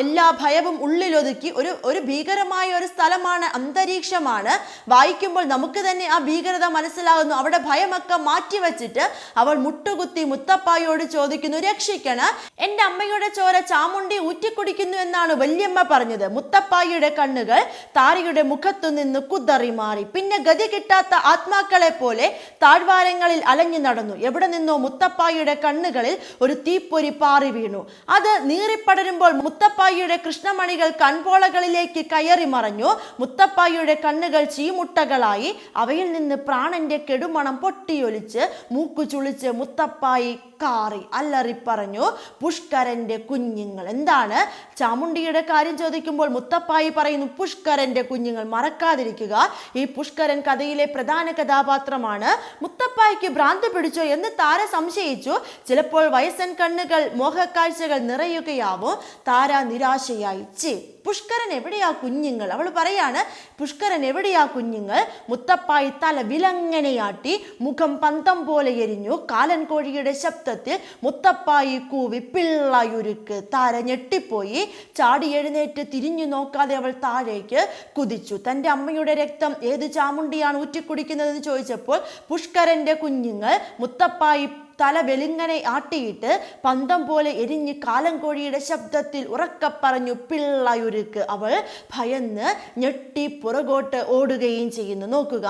[SPEAKER 1] എല്ലാ ഭയവും ഉള്ളിലൊതുക്കി ഒരു ഒരു ഭീകരമായ ഒരു സ്ഥലമാണ് അന്തരീക്ഷമാണ്. വായിക്കുമ്പോൾ നമുക്ക് തന്നെ ആ ഭീകരത മനസ്സിലാകുന്നു. അവിടെ ഭയമൊക്കെ മാറ്റിവെച്ചിട്ട് അവൾ മുട്ടുകുത്തി മുത്തപ്പായോട് ചോദിക്കുന്നു രക്ഷിക്കണ? എന്റെ അമ്മയുടെ ചോര ചാമുണ്ടി ഊറ്റിക്കുടിക്കുന്നു എന്നാണ് വല്യമ്മ പറഞ്ഞത്. മുത്തപ്പായിയുടെ കണ്ണുകൾ താരയുടെ മുഖത്തു നിന്ന് കുതറി മാറി. പിന്നെ ഗതി കിട്ടാത്ത ആത്മാക്കളെ പോലെ താഴ്വാരങ്ങളിൽ അലഞ്ഞു നടന്നു. എവിടെ നിന്നോ മുത്തപ്പായിയുടെ കണ്ണുകളിൽ ഒരു തീപ്പൊരി പാറി വീണു. അത് നീറിപ്പടരുമ്പോൾ മുത്തപ്പായിയുടെ കൃഷ്ണമണികൾ കൺപോളകളിലേക്ക് കയറി മറഞ്ഞു. മുത്തപ്പായിയുടെ കണ്ണുകൾ ചീമുട്ടകളായി അവയിൽ നിന്ന് പ്രാണന്റെ കെടുമണം പൊട്ടിയൊലിച്ച് മൂക്കു ചുളിച്ച് മുത്തപ്പായി കാറി അല്ലറി പറഞ്ഞു പുഷ്കരന്റെ കുഞ്ഞുങ്ങൾ. എന്താണ്? ചാമുണ്ടിയുടെ കാര്യം ചോദിക്കുമ്പോൾ മുത്തപ്പായി പറയുന്നു പുഷ്കരന്റെ കുഞ്ഞുങ്ങൾ മറക്കാതിരിക്കുക. ഈ പുഷ്കരൻ കഥയിലെ പ്രധാന കഥാപാത്രമാണ്. മുത്തപ്പായിക്ക് ഭ്രാന്ത് പിടിച്ചോ എന്ന് താര സംശയിച്ചു. ചിലപ്പോൾ വയസ്സൻ കണ്ണുകൾ മോഹക്കാഴ്ചകൾ നിറയുകയാവും. താര നിരാശയായി ചി പുഷ്കരൻ എവിടെയാ കുഞ്ഞുങ്ങൾ? അവൾ പറയാണ് പുഷ്കരൻ എവിടെയാ കുഞ്ഞുങ്ങൾ? മുത്തപ്പായി തല വിലങ്ങനെയാട്ടി മുഖം പന്തം പോലെ എരിഞ്ഞു. കാലൻ കോഴിയുടെ ശബ്ദത്തിൽ മുത്തപ്പായി കൂവി പിള്ളയുരുക്ക് താര ഞെട്ടിപ്പോയി. ചാടി എഴുന്നേറ്റ് തിരിഞ്ഞു നോക്കാതെ അവൾ താഴേക്ക് കുതിച്ചു. തന്റെ അമ്മയുടെ രക്തം ഏത് ചാമുണ്ടിയാണ് ഊറ്റിക്കുടിക്കുന്നതെന്ന് ചോദിച്ചപ്പോൾ പുഷ്കരന്റെ കുഞ്ഞുങ്ങൾ മുത്തപ്പായി തല വെളിങ്ങനെ ആട്ടിയിട്ട് പന്തം പോലെ എരിഞ്ഞ് കാലം കോഴിയുടെ ശബ്ദത്തിൽ ഉറക്ക പറഞ്ഞു പിള്ളയുരുക്ക് അവൾ ഭയന്ന് ഞെട്ടി പുറകോട്ട് ഓടുകയും ചെയ്യുന്നു. നോക്കുക.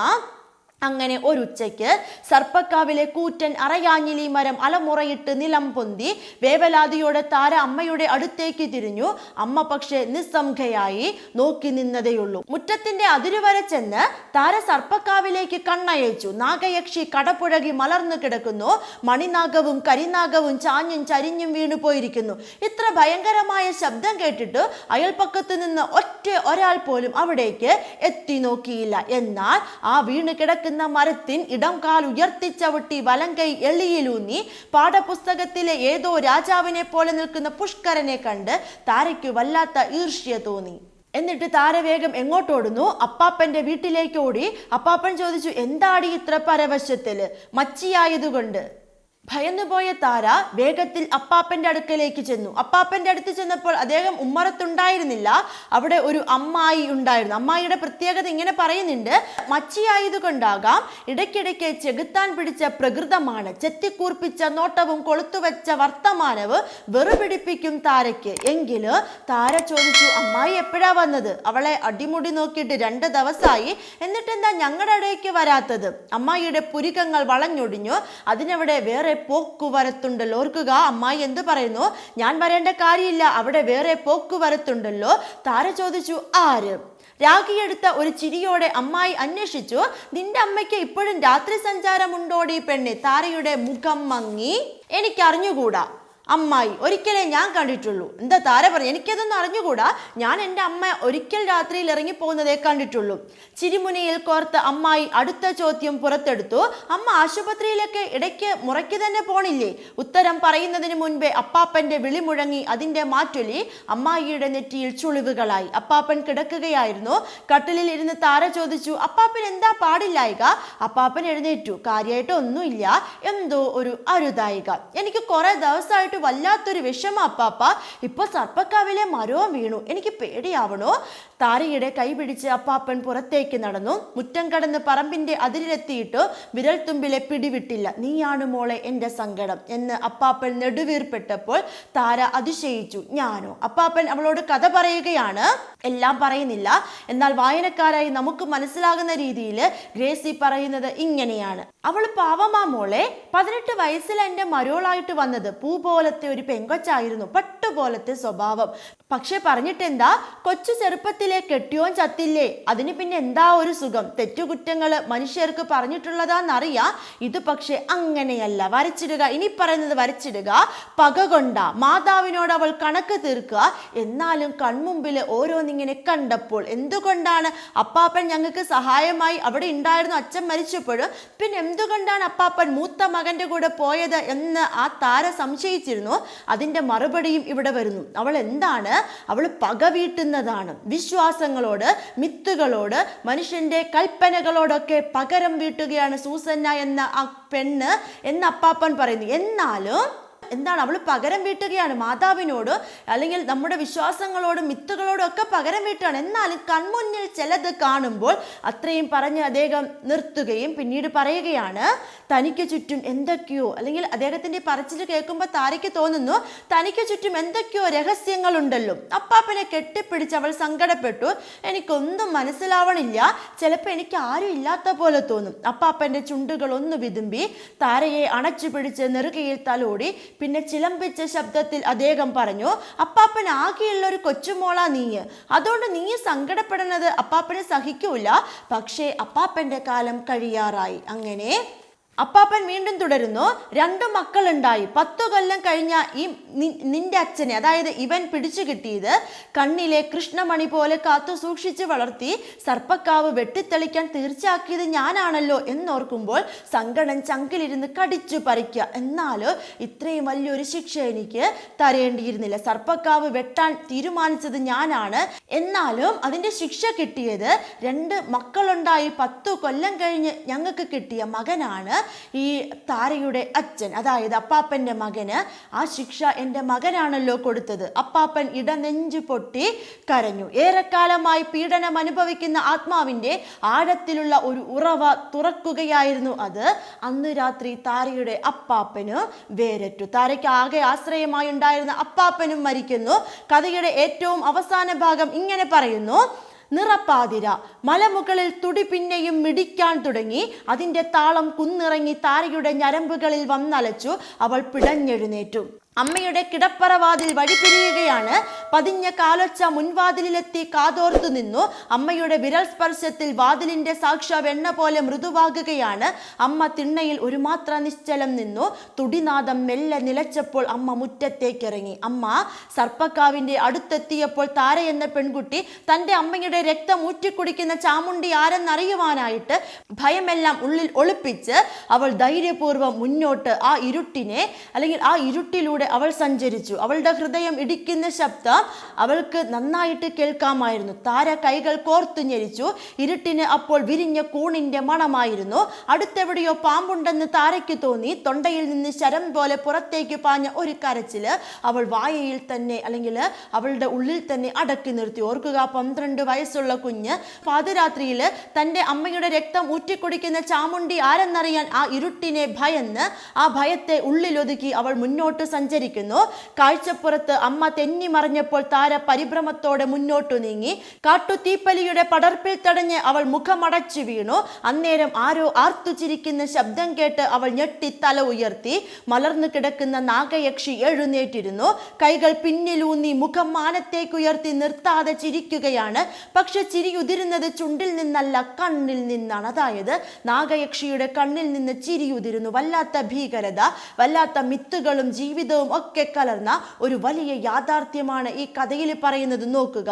[SPEAKER 1] അങ്ങനെ ഒരുച്ചയ്ക്ക് സർപ്പക്കാവിലെ കൂറ്റൻ അറയാഞ്ഞിലി മരം അലമുറയിട്ട് നിലം പൊന്തി വേവലാതിയോടെ താര അമ്മയുടെ അടുത്തേക്ക് തിരിഞ്ഞു. അമ്മ പക്ഷേ നിസ്സംഖയായി നോക്കി നിന്നതേയുള്ളൂ. മുറ്റത്തിന്റെ അതിരുവരെ ചെന്ന് താര സർപ്പക്കാവിലേക്ക് കണ്ണയച്ചു. നാഗയക്ഷി കടപ്പുഴകി മലർന്നു കിടക്കുന്നു. മണിനാഗവും കരിനാഗവും ചാഞ്ഞും ചരിഞ്ഞും വീണു പോയിരിക്കുന്നു. ഇത്ര ഭയങ്കരമായ ശബ്ദം കേട്ടിട്ട് അയൽപ്പക്കത്ത് നിന്ന് ഒറ്റ ഒരാൾ പോലും അവിടേക്ക് എത്തി നോക്കിയില്ല. എന്നാൽ ആ വീണ് കിടക്കുന്ന മരത്തിൻ ഇടം കാൽ ഉയർത്തിച്ചവിട്ടി വലങ്കൈ എളിയിലൂന്നി പാഠപുസ്തകത്തിലെ ഏതോ രാജാവിനെ പോലെ നിൽക്കുന്ന പുഷ്കരനെ കണ്ട് താരയ്ക്ക് വല്ലാത്ത ഈർഷ്യ തോന്നി. എന്നിട്ട് താരവേഗം എങ്ങോട്ടോടുന്നു? അപ്പാപ്പന്റെ വീട്ടിലേക്ക് ഓടി. അപ്പാപ്പൻ ചോദിച്ചു എന്താടി ഇത്ര പരവശത്തിൽ? മച്ചിയായതുകൊണ്ട്. ഭയന്നുപോയ താര വേഗത്തിൽ അപ്പാപ്പന്റെ അടുക്കലേക്ക് ചെന്നു. അപ്പാപ്പന്റെ അടുത്ത് ചെന്നപ്പോൾ അദ്ദേഹം ഉമ്മറത്തുണ്ടായിരുന്നില്ല. അവിടെ ഒരു അമ്മായി ഉണ്ടായിരുന്നു. അമ്മായിയുടെ പ്രത്യേകത ഇങ്ങനെ പറയുന്നുണ്ട്. മച്ചിയായതുകൊണ്ടാകാം ഇടയ്ക്കിടയ്ക്ക് ചെകുത്താൻ പിടിച്ച പ്രകൃതമാണ്. ചെത്തിക്കൂർപ്പിച്ച നോട്ടവും കൊളുത്തുവെച്ച വർത്തമാനവും വെറുപിടിപ്പിക്കും താരയ്ക്ക്. എങ്കിൽ താര ചോദിച്ചു അമ്മായി എപ്പോഴാ വന്നത്? അവളെ അടിമുടി നോക്കിയിട്ട് രണ്ട് ദിവസമായി എന്നിട്ടെന്താ ഞങ്ങളുടെ ഇടയ്ക്ക് വരാത്തത്? അമ്മായിയുടെ പുരികങ്ങൾ വളഞ്ഞൊടിഞ്ഞു. അതിനവിടെ വേറെ പോക്കുവരത്തുണ്ടല്ലോ. ഓർക്കുക അമ്മായി എന്ത് പറയുന്നു? ഞാൻ വരേണ്ട കാര്യമില്ല അവിടെ വേറെ പോക്കുവരത്തുണ്ടല്ലോ. താര ചോദിച്ചു ആര്? രാഖിയെടുത്ത ഒരു ചിരിയോടെ അമ്മായി അന്വേഷിച്ചു നിന്റെ അമ്മയ്ക്ക് ഇപ്പോഴും രാത്രി സഞ്ചാരമുണ്ടോടി പെണ്ണെ? താരയുടെ മുഖം മങ്ങി എനിക്കറിഞ്ഞുകൂടാ. അമ്മായി ഒരിക്കലേ ഞാൻ കണ്ടിട്ടുള്ളൂ. എന്താ താര പറഞ്ഞു? എനിക്കതൊന്നും അറിഞ്ഞുകൂടാ. ഞാൻ എന്റെ അമ്മ ഒരിക്കൽ രാത്രിയിൽ ഇറങ്ങിപ്പോകുന്നതേ കണ്ടിട്ടുള്ളൂ. ചിരിമുനിയിൽ കോർത്ത് അമ്മായി അടുത്ത ചോദ്യം പുറത്തെടുത്തു. അമ്മ ആശുപത്രിയിലൊക്കെ ഇടയ്ക്ക് മുറയ്ക്ക് തന്നെ പോണില്ലേ? ഉത്തരം പറയുന്നതിന് മുൻപേ അപ്പാപ്പന്റെ വിളി മുഴങ്ങി അതിന്റെ മാറ്റൊലി അമ്മായിയുടെ നെറ്റിയിൽ ചുളിവുകളായി. അപ്പാപ്പൻ കിടക്കുകയായിരുന്നു. കട്ടിലിൽ ഇരുന്ന് താര ചോദിച്ചു അപ്പാപ്പൻ എന്താ പാടില്ലായിക? അപ്പാപ്പൻ എഴുന്നേറ്റു. കാര്യമായിട്ട് ഒന്നുമില്ല. എന്തോ ഒരു അരുതായിക. എനിക്ക് കുറേ ദിവസമായിട്ട് വല്ലാത്തൊരു വിഷമ അപ്പാപ്പ ഇപ്പൊ സർപ്പക്കാവിലെ മരവും വീണു. എനിക്ക് പേടിയാവണോ. താരയുടെ കൈ പിടിച്ച് അപ്പാപ്പൻ പുറത്തേക്ക് നടന്നു. മുറ്റം കടന്ന് പറമ്പിന്റെ അതിരിലെത്തിയിട്ടു വിരൽ തുമ്പിലെ പിടിവിട്ടില്ല. നീയാണ് മോളെ എന്റെ സങ്കടം എന്ന് അപ്പാപ്പൻ നെടുവീർപ്പെട്ടപ്പോൾ താര അതിശയിച്ചു. ഞാനോ? അപ്പാപ്പൻ അവളോട് കഥ പറയുകയാണ്. എല്ലാം പറയുന്നില്ല. എന്നാൽ വായനക്കാരായി നമുക്ക് മനസ്സിലാകുന്ന രീതിയിൽ ഗ്രേസി പറയുന്നത് ഇങ്ങനെയാണ്. അവൾ പാവമാ മോളെ. പതിനെട്ട് വയസ്സിൽ എന്റെ മരോളായിട്ട് വന്നത് പൂ പോലത്തെ ഒരു പെങ്കൊച്ചായിരുന്നു പട്ടുപോലത്തെ സ്വഭാവം. പക്ഷെ പറഞ്ഞിട്ടെന്താ? കൊച്ചു ചെറുപ്പത്തിലെ കെട്ടിയോൻ ചത്തില്ലേ? അതിന് പിന്നെ എന്താ ഒരു സുഖം? തെറ്റുകുറ്റങ്ങൾ മനുഷ്യർക്ക് പറഞ്ഞിട്ടുള്ളതാന്നറിയാം ഇത് പക്ഷെ അങ്ങനെയല്ല. വരച്ചിടുക. ഇനി പറയുന്നത് വരച്ചിടുക. പക കൊണ്ട. മാതാവിനോട് അവൾ കണക്ക് തീർക്കുക. എന്നാലും കൺമുമ്പിൽ ഓരോന്നിങ്ങനെ കണ്ടപ്പോൾ എന്തുകൊണ്ടാണ് അപ്പാപ്പൻ ഞങ്ങൾക്ക് സഹായമായി? അവിടെ ഉണ്ടായിരുന്നു അച്ഛൻ മരിച്ചപ്പോഴും പിന്നെ എന്തുകൊണ്ടാണ് അപ്പാപ്പൻ മൂത്ത മകന്റെ കൂടെ പോയത് എന്ന് ആ താര സംശയിച്ചിരുന്നു. അതിന്റെ മറുപടിയും ഇവിടെ വരുന്നു. അവൾ എന്താണ്? അവൾ പക വീട്ടുന്നതാണ് വിശ്വാസങ്ങളോട് മിത്തുകളോട് മനുഷ്യന്റെ കൽപ്പനകളോടൊക്കെ പകരം വീട്ടുകയാണ് സൂസന്ന എന്ന ആ പെണ്ണ് എന്ന് അപ്പാപ്പൻ പറയുന്നു. എന്നാലും എന്താണ്? അവൾ പകരം വീട്ടുകയാണ്. മാതാവിനോട് അല്ലെങ്കിൽ നമ്മുടെ വിശ്വാസങ്ങളോടും മിത്തുകളോടും ഒക്കെ പകരം വീട്ടുകയാണ് എന്നാലും കൺമുന്നിൽ ചിലത് കാണുമ്പോൾ അത്രയും പറഞ്ഞ് അദ്ദേഹം നിർത്തുകയും പിന്നീട് പറയുകയാണ് തനിക്ക് ചുറ്റും എന്തൊക്കെയോ അല്ലെങ്കിൽ അദ്ദേഹത്തിന്റെ പറച്ചിൽ കേൾക്കുമ്പോൾ താരയ്ക്ക് തോന്നുന്നു തനിക്ക് ചുറ്റും എന്തൊക്കെയോ രഹസ്യങ്ങളുണ്ടല്ലോ. അപ്പാപ്പനെ കെട്ടിപ്പിടിച്ച് അവൾ സങ്കടപ്പെട്ടു. എനിക്കൊന്നും മനസ്സിലാവണില്ല. ചിലപ്പോൾ എനിക്ക് ആരും ഇല്ലാത്ത പോലെ തോന്നും. അപ്പാപ്പന്റെ ചുണ്ടുകൾ ഒന്ന് വിതുമ്പി താരയെ അണച്ചു പിടിച്ച് നെറുകയിൽ തലോടി പിന്നെ ചിലമ്പിച്ച ശബ്ദത്തിൽ അദ്ദേഹം പറഞ്ഞു അപ്പാപ്പൻ ആകെയുള്ള ഒരു കൊച്ചുമോളാ നീ. അതുകൊണ്ട് നീ സങ്കടപ്പെടുന്നത് അപ്പാപ്പനെ സഹിക്കൂല. പക്ഷേ അപ്പാപ്പന്റെ കാലം കഴിയാറായി. അങ്ങനെ അപ്പാപ്പൻ വീണ്ടും തുടരുന്നു. രണ്ട് മക്കളുണ്ടായി. പത്തു കൊല്ലം കഴിഞ്ഞ ഈ നിന്റെ അച്ഛനെ അതായത് ഇവൻ പിടിച്ചു കിട്ടിയത് കണ്ണിലെ കൃഷ്ണമണി പോലെ കാത്തു സൂക്ഷിച്ച് വളർത്തി സർപ്പക്കാവ് വെട്ടിത്തെളിക്കാൻ തീർച്ചയാക്കിയത് ഞാനാണല്ലോ എന്നോർക്കുമ്പോൾ സങ്കടം ചങ്കിലിരുന്ന് കടിച്ചു പറിക്കുക. എന്നാലോ ഇത്രയും വലിയൊരു ശിക്ഷ എനിക്ക് തരേണ്ടിയിരുന്നില്ല. സർപ്പക്കാവ് വെട്ടാൻ തീരുമാനിച്ചത് ഞാനാണ്. എന്നാലും അതിന്റെ ശിക്ഷ കിട്ടിയത് രണ്ട് മക്കളുണ്ടായി. പത്തു കൊല്ലം കഴിഞ്ഞ് ഞങ്ങൾക്ക് കിട്ടിയ മകനാണ് ഈ താരയുടെ അച്ഛൻ അതായത് അപ്പാപ്പന്റെ മകന് ആ ശിക്ഷ എന്റെ മകനാണല്ലോ കൊടുത്തത്. അപ്പാപ്പൻ ഇടനെഞ്ചു പൊട്ടി കരഞ്ഞു. ഏറെക്കാലമായി പീഡനം അനുഭവിക്കുന്ന ആത്മാവിന്റെ ആഴത്തിലുള്ള ഒരു ഉറവ തുറക്കുകയായിരുന്നു അത്. അന്ന് രാത്രി താരയുടെ അപ്പാപ്പന് വേരറ്റു. താരയ്ക്ക് ആകെ ആശ്രയമായി ഉണ്ടായിരുന്ന അപ്പാപ്പനും മരിക്കുന്നു. കഥയുടെ ഏറ്റവും അവസാന ഭാഗം ഇങ്ങനെ പറയുന്നു. നിറപ്പാതിര. മലമുകളിൽ തുടി പിന്നെയും മിടിക്കാൻ തുടങ്ങി. അതിന്റെ താളം കുന്നിറങ്ങി താരയുടെ ഞരമ്പുകളിൽ വന്നലച്ചു. അവൾ പിടഞ്ഞെഴുന്നേറ്റു. അമ്മയുടെ കിടപ്പറവാതിൽ വഴിപിരിയുകയാണ് പതിഞ്ഞ കാലൊച്ച മുൻവാതിലിലെത്തി കാതോർത്തു നിന്നു. അമ്മയുടെ വിരൽ സ്പർശത്തിൽ വാതിലിന്റെ സാക്ഷ വെണ്ണ പോലെ മൃദുവാകുകയാണ്. അമ്മ തിണ്ണയിൽ ഒരു മാത്ര നിശ്ചലം നിന്നു. തുടിനാദം മെല്ലെ നിലച്ചപ്പോൾ അമ്മ മുറ്റത്തേക്കിറങ്ങി. അമ്മ സർപ്പക്കാവിന്റെ അടുത്തെത്തിയപ്പോൾ താര എന്ന പെൺകുട്ടി തന്റെ അമ്മയുടെ രക്തം ഊറ്റിക്കുടിക്കുന്ന ചാമുണ്ടി ആരെന്നറിയുവാനായിട്ട് ഭയമെല്ലാം ഉള്ളിൽ ഒളിപ്പിച്ച് അവൾ ധൈര്യപൂർവം മുന്നോട്ട് ആ ഇരുട്ടിനെ അല്ലെങ്കിൽ ആ ഇരുട്ടിലൂടെ അവൾ സഞ്ചരിച്ചു. അവളുടെ ഹൃദയം ഇടിക്കുന്ന ശബ്ദം അവൾക്ക് നന്നായിട്ട് കേൾക്കാമായിരുന്നു. താര കൈകൾ കോർത്തു ഞെരിച്ചു. ഇരുട്ടിന് അപ്പോൾ വിരിഞ്ഞ കൂണിന്റെ മണമായിരുന്നു. അടുത്തെവിടെയോ പാമ്പുണ്ടെന്ന് താരയ്ക്ക് തോന്നി. തൊണ്ടയിൽ നിന്ന് ശരം പോലെ പുറത്തേക്ക് പാഞ്ഞ ഒരു കരച്ചിൽ അവൾ വായയിൽ തന്നെ അല്ലെങ്കിൽ അവളുടെ ഉള്ളിൽ തന്നെ അടക്കി നിർത്തി. ഓർക്കുക പന്ത്രണ്ട് വയസ്സുള്ള കുഞ്ഞ് പാതിരാത്രിയിൽ തന്റെ അമ്മയുടെ രക്തം ഊറ്റിക്കുടിക്കുന്ന ചാമുണ്ടി ആരെന്നറിയാൻ ആ ഇരുട്ടിനെ ഭയന്ന് ആ ഭയത്തെ ഉള്ളിലൊതുക്കി അവൾ മുന്നോട്ട് സഞ്ചരിക്കുന്നു. കാഴ്ചപ്പുറത്ത് അമ്മ തെന്നി മറിഞ്ഞപ്പോൾ താര പരിഭ്രമത്തോടെ മുന്നോട്ടു നീങ്ങി. കാട്ടുതീപ്പലിയുടെ പടർപ്പിൽ തടഞ്ഞ് അവൾ മുഖമടച്ചു വീണു. അന്നേരം ആരോ ആർത്തു ചിരിക്കുന്ന ശബ്ദം കേട്ട് അവൾ ഞെട്ടി തല ഉയർത്തി. മലർന്നു കിടക്കുന്ന നാഗയക്ഷി എഴുന്നേറ്റിരുന്നു. കൈകൾ പിന്നിലൂന്നി മുഖം മാനത്തേക്ക് ഉയർത്തി നിർത്താതെ ചിരിക്കുകയാണ്. പക്ഷെ ചിരി ഉതിരുന്നത് ചുണ്ടിൽ നിന്നല്ല കണ്ണിൽ നിന്നാണ്. അതായത് നാഗയക്ഷിയുടെ കണ്ണിൽ നിന്ന് ചിരിയുതിരുന്നു. വല്ലാത്ത ഭീകരത വല്ലാത്ത മിത്തുകളും ജീവിതവും ഒക്കെ കലർന്ന ഒരു വലിയ യാഥാർത്ഥ്യമാണ് ഈ കഥയിൽ പറയുന്നത്. നോക്കുക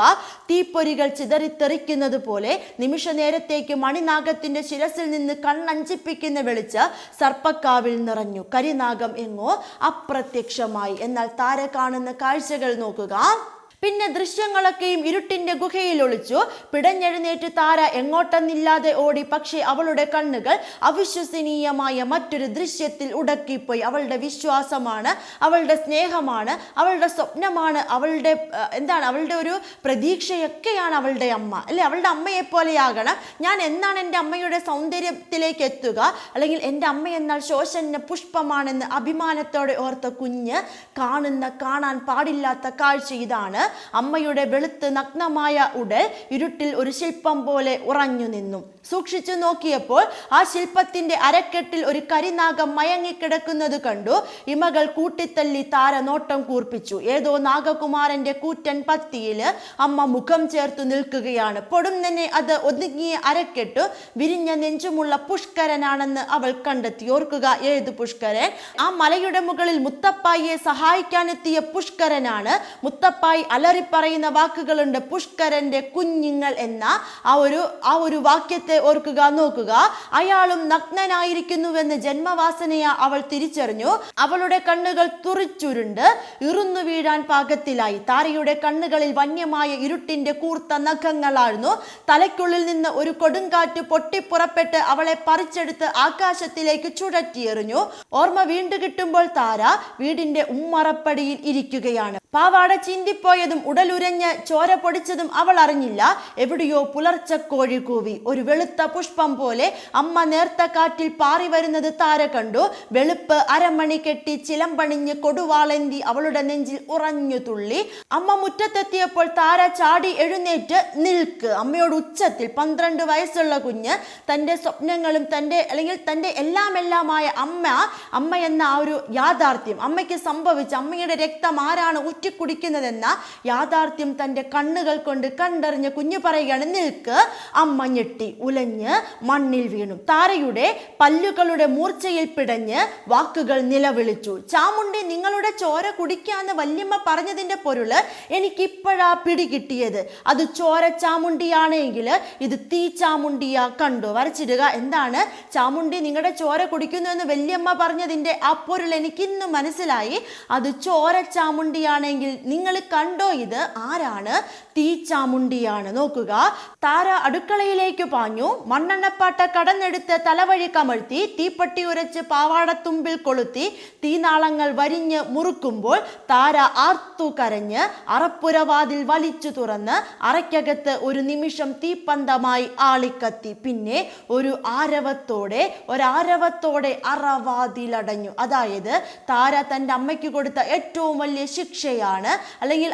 [SPEAKER 1] തീപ്പൊരികൾ ചിതറിത്തെറിക്കുന്നത് പോലെ നിമിഷ നേരത്തേക്ക് മണിനാഗത്തിന്റെ ശിരസിൽ നിന്ന് കണ്ണഞ്ചിപ്പിക്കുന്ന വെളിച്ച സർപ്പക്കാവിൽ നിറഞ്ഞു. കരിനാഗം എങ്ങോ അപ്രത്യക്ഷമായി. എന്നാൽ താര കാണുന്ന കാഴ്ചകൾ നോക്കുക. പിന്നെ ദൃശ്യങ്ങളൊക്കെയും ഇരുട്ടിന്റെ ഗുഹയിൽ ഒളിച്ചു. പിടഞ്ഞെഴുന്നേറ്റ് താര എങ്ങോട്ടെന്നില്ലാതെ ഓടി. പക്ഷേ അവളുടെ കണ്ണുകൾ അവിശ്വസനീയമായ മറ്റൊരു ദൃശ്യത്തിൽ ഉടക്കിപ്പോയി. അവളുടെ വിശ്വാസമാണ് അവളുടെ സ്നേഹമാണ് അവളുടെ സ്വപ്നമാണ് അവളുടെ എന്താണ് അവളുടെ ഒരു പ്രതീക്ഷയൊക്കെയാണ് അവളുടെ അമ്മ. അല്ലെ? അവളുടെ അമ്മയെ പോലെയാകണം ഞാൻ എന്നാണ് എന്റെ അമ്മയുടെ സൗന്ദര്യത്തിലേക്ക് എത്തുക? അല്ലെങ്കിൽ എന്റെ അമ്മ എന്നാൽ ശോശന പുഷ്പമാണെന്ന് അഭിമാനത്തോടെ ഓർത്ത കുഞ്ഞ് കാണുന്ന കാണാൻ പാടില്ലാത്ത കാഴ്ച ഇതാണ്. അമ്മയുടെ വെളുത്ത് നഗ്നമായ ഉടൽ ഇരുട്ടിൽ ഒരു ശില്പം പോലെ ഉറഞ്ഞു നിന്നു. സൂക്ഷിച്ചു നോക്കിയപ്പോൾ ആ ശില്പത്തിന്റെ അരക്കെട്ടിൽ ഒരു കരിനാഗം മയങ്ങിക്കിടക്കുന്നത് കണ്ടു. ഇമകൾ കൂട്ടിത്തല്ലി താര നോട്ടം കൂർപ്പിച്ചു. ഏതോ നാഗകുമാരന്റെ കൂറ്റൻ പത്തിയിൽ അമ്മ മുഖം ചേർത്തു നിൽക്കുകയാണ്. പൊടുന്നനെ അത് ഒതുങ്ങിയ അരക്കെട്ടു വിരിഞ്ഞ നെഞ്ചുമുള്ള പുഷ്കരനാണെന്ന് അവൾ കണ്ടെത്തി. ഓർക്കുക ഏത് പുഷ്കരൻ? ആ മലയുടെ മുകളിൽ മുത്തപ്പായിയെ സഹായിക്കാനെത്തിയ പുഷ്കരനാണ് മുത്തപ്പായി അലറിപ്പറയുന്ന വാക്കുകളുണ്ട്. പുഷ്കരന്റെ കുഞ്ഞുങ്ങൾ എന്ന ആ ഒരു ആ ഒരു വാക്യത്തെ ഓർക്കുക നോക്കുക. അയാളും നഗ്നനായിരിക്കുന്നുവെന്ന് ജന്മവാസനയ അവൾ തിരിച്ചറിഞ്ഞു. അവളുടെ കണ്ണുകൾ തുറിച്ചുരുണ്ട്. ഇറുന്നു വീഴാൻ പാകത്തിലായി. താരയുടെ കണ്ണുകളിൽ വന്യമായ ഇരുട്ടിന്റെ കൂർത്ത നഖങ്ങളായിരുന്നു തലയ്ക്കുള്ളിൽ നിന്ന് ഒരു കൊടുങ്കാറ്റ് പൊട്ടിപ്പുറപ്പെട്ട് അവളെ പറിച്ചെടുത്ത് ആകാശത്തിലേക്ക് ചുഴറ്റിയെറിഞ്ഞു. ഓർമ്മ വീണ്ടു കിട്ടുമ്പോൾ താര വീടിന്റെ ഉമ്മറപ്പടിയിൽ ഇരിക്കുകയാണ്. പാവാട ചിന്തിപ്പോയതും ഉടലുരഞ്ഞ് ചോര പൊടിച്ചതും അവൾ അറിഞ്ഞില്ല. എവിടെയോ പുലർച്ച കൂവി. ഒരു വെളുത്ത പുഷ്പം പോലെ അമ്മ നേർത്ത കാറ്റിൽ പാറി വരുന്നത് താര കണ്ടു. വെളുപ്പ് അരമണി കെട്ടി ചിലമ്പണിഞ്ഞ് കൊടുവാളന്തി അവളുടെ നെഞ്ചിൽ ഉറഞ്ഞു തുള്ളി. അമ്മ മുറ്റത്തെത്തിയപ്പോൾ താര ചാടി എഴുന്നേറ്റ് നിൽക്ക്. അമ്മയോട് ഉച്ചത്തിൽ പന്ത്രണ്ട് വയസ്സുള്ള കുഞ്ഞ് തന്റെ സ്വപ്നങ്ങളും തന്റെ അല്ലെങ്കിൽ തന്റെ എല്ലാം എല്ലാമായ അമ്മ അമ്മ എന്ന ആ ഒരു യാഥാർത്ഥ്യം അമ്മയ്ക്ക് സംഭവിച്ച അമ്മയുടെ രക്തം ആരാണ് ഊറ്റിക്കുടിക്കുന്നതെന്ന യാഥാർത്ഥ്യം തന്റെ കണ്ണുകൾ കൊണ്ട് കണ്ടറിഞ്ഞ കുഞ്ഞു പറയുകയാണ് നിൽക്ക്. അമ്മ ഞെട്ടി ഉലഞ്ഞ് മണ്ണിൽ വീണു. താരയുടെ പല്ലുകളുടെ മൂർച്ചയിൽ പിടഞ്ഞ് വാക്കുകൾ നിലവിളിച്ചു. ചാമുണ്ടി നിങ്ങളുടെ ചോര കുടിക്കാന്ന് വല്യമ്മ പറഞ്ഞതിന്റെ പൊരുൾ എനിക്കിപ്പോഴാ പിടികിട്ടിയത്. അത് ചോര ചാമുണ്ടിയാണെങ്കിൽ ഇത് തീ ചാമുണ്ടിയാ കണ്ടു. വരച്ചിടുക. എന്താണ്? ചാമുണ്ടി നിങ്ങളുടെ ചോര കുടിക്കുന്നു എന്ന് വല്യമ്മ പറഞ്ഞതിന്റെ ആ പൊരുൾ എനിക്കിന്നും മനസ്സിലായി. അത് ചോര ചാമുണ്ടിയാണെങ്കിൽ നിങ്ങൾ കണ്ടോ ഇത് ആരാണ്? തീച്ചാമുണ്ടിയാണ്. നോക്കുക. താര അടുക്കളയിലേക്ക് പാഞ്ഞു. മണ്ണെണ്ണപ്പാട്ട കടന്നെടുത്ത് തലവഴി കമഴ്ത്തി തീപ്പട്ടി ഉരച്ച് പാവാടത്തുമ്പിൽ കൊളുത്തി തീനാളങ്ങൾ വരിഞ്ഞ് മുറുക്കുമ്പോൾ താര ആർത്തു കരഞ്ഞ് അറപ്പുരവാതിൽ വലിച്ചു തുറന്ന് അറയ്ക്കകത്ത് ഒരു നിമിഷം തീപ്പന്തമായി ആളിക്കത്തി. പിന്നെ ഒരു ആരവത്തോടെ ഒരാരവത്തോടെ അറവാതിലടഞ്ഞു. അതായത് താര തന്റെ അമ്മയ്ക്ക് കൊടുത്ത ഏറ്റവും വലിയ ശിക്ഷയാണ് അല്ലെങ്കിൽ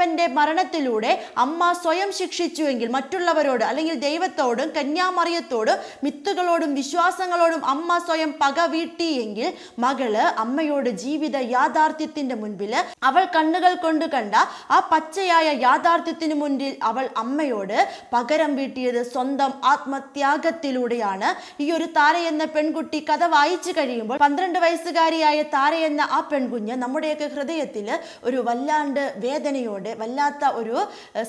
[SPEAKER 1] അപ്പന്റെ മരണത്തിലൂടെ അമ്മ സ്വയം ശിക്ഷിച്ചുവെങ്കിൽ മറ്റുള്ളവരോട് അല്ലെങ്കിൽ ദൈവത്തോടും കന്യാമറിയത്തോടും മിത്തുകളോടും വിശ്വാസങ്ങളോടും അമ്മ സ്വയം പക വീട്ടിയെങ്കിൽ മകൾ അമ്മയോട് ജീവിത യാഥാർത്ഥ്യത്തിന്റെ മുൻപിൽ അവൾ കണ്ണുകൾ കൊണ്ട് കണ്ട ആ പച്ചയായ യാഥാർത്ഥ്യത്തിന് മുൻപിൽ അവൾ അമ്മയോട് പകരം വീട്ടിയത് സ്വന്തം ആത്മത്യാഗത്തിലൂടെയാണ്. ഈ ഒരു താര എന്ന പെൺകുട്ടി കഥ വായിച്ചു കഴിയുമ്പോൾ പന്ത്രണ്ട് വയസ്സുകാരിയായ താര എന്ന ആ പെൺകുഞ്ഞ് നമ്മുടെയൊക്കെ ഹൃദയത്തിൽ ഒരു വല്ലാണ്ട് വേദനയോടെ വല്ലാത്ത ഒരു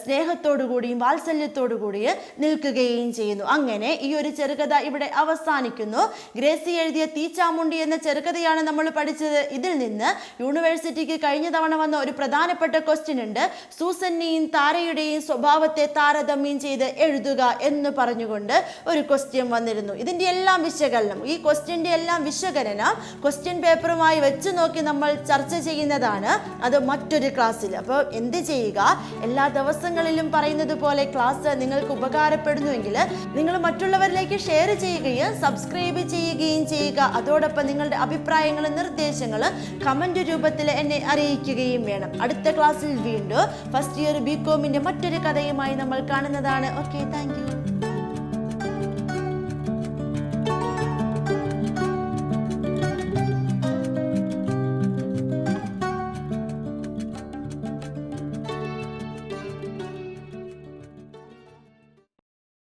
[SPEAKER 1] സ്നേഹത്തോടു കൂടിയും വാത്സല്യത്തോടു കൂടി നിൽക്കുകയും ചെയ്യുന്നു. അങ്ങനെ ഈ ഒരു ചെറുകഥ ഇവിടെ അവസാനിക്കുന്നു. ഗ്രേസി എഴുതിയ തീച്ചാമുണ്ടി എന്ന ചെറുകഥയാണ് നമ്മൾ പഠിച്ചത്. ഇതിൽ നിന്ന് യൂണിവേഴ്സിറ്റിക്ക് കഴിഞ്ഞ തവണ വന്ന ഒരു പ്രധാനപ്പെട്ട ക്വസ്റ്റ്യൻ ഉണ്ട്. സൂസന്നിയും താരയുടെയും സ്വഭാവത്തെ താരതമ്യം ചെയ്ത് എഴുതുക എന്ന് പറഞ്ഞുകൊണ്ട് ഒരു ക്വസ്റ്റ്യൻ വന്നിരുന്നു. ഇതിന്റെ എല്ലാം വിശകലനം ഈ ക്വസ്റ്റ്യന്റെ എല്ലാം വിശകലനം ക്വസ്റ്റ്യൻ പേപ്പറുമായി വെച്ച് നോക്കി നമ്മൾ ചർച്ച ചെയ്യുന്നതാണ്. അത് മറ്റൊരു ക്ലാസ്സിൽ അപ്പോൾ എന്ത് ചെയ്യുക. എല്ലാ ദിവസങ്ങളിലും പറയുന്നത് പോലെ ക്ലാസ് നിങ്ങൾക്ക് ഉപകാരപ്പെടുന്നുവെങ്കിൽ നിങ്ങൾ മറ്റുള്ളവരിലേക്ക് ഷെയർ ചെയ്യുകയും സബ്സ്ക്രൈബ് ചെയ്യുകയും ചെയ്യുക. അതോടൊപ്പം നിങ്ങളുടെ അഭിപ്രായങ്ങളും നിർദ്ദേശങ്ങളും കമന്റ് രൂപത്തിൽ എന്നെ അറിയിക്കുകയും വേണം. അടുത്ത ക്ലാസ്സിൽ വീണ്ടും ഫസ്റ്റ് ഇയർ ബി മറ്റൊരു കഥയുമായി നമ്മൾ കാണുന്നതാണ്. Okay thank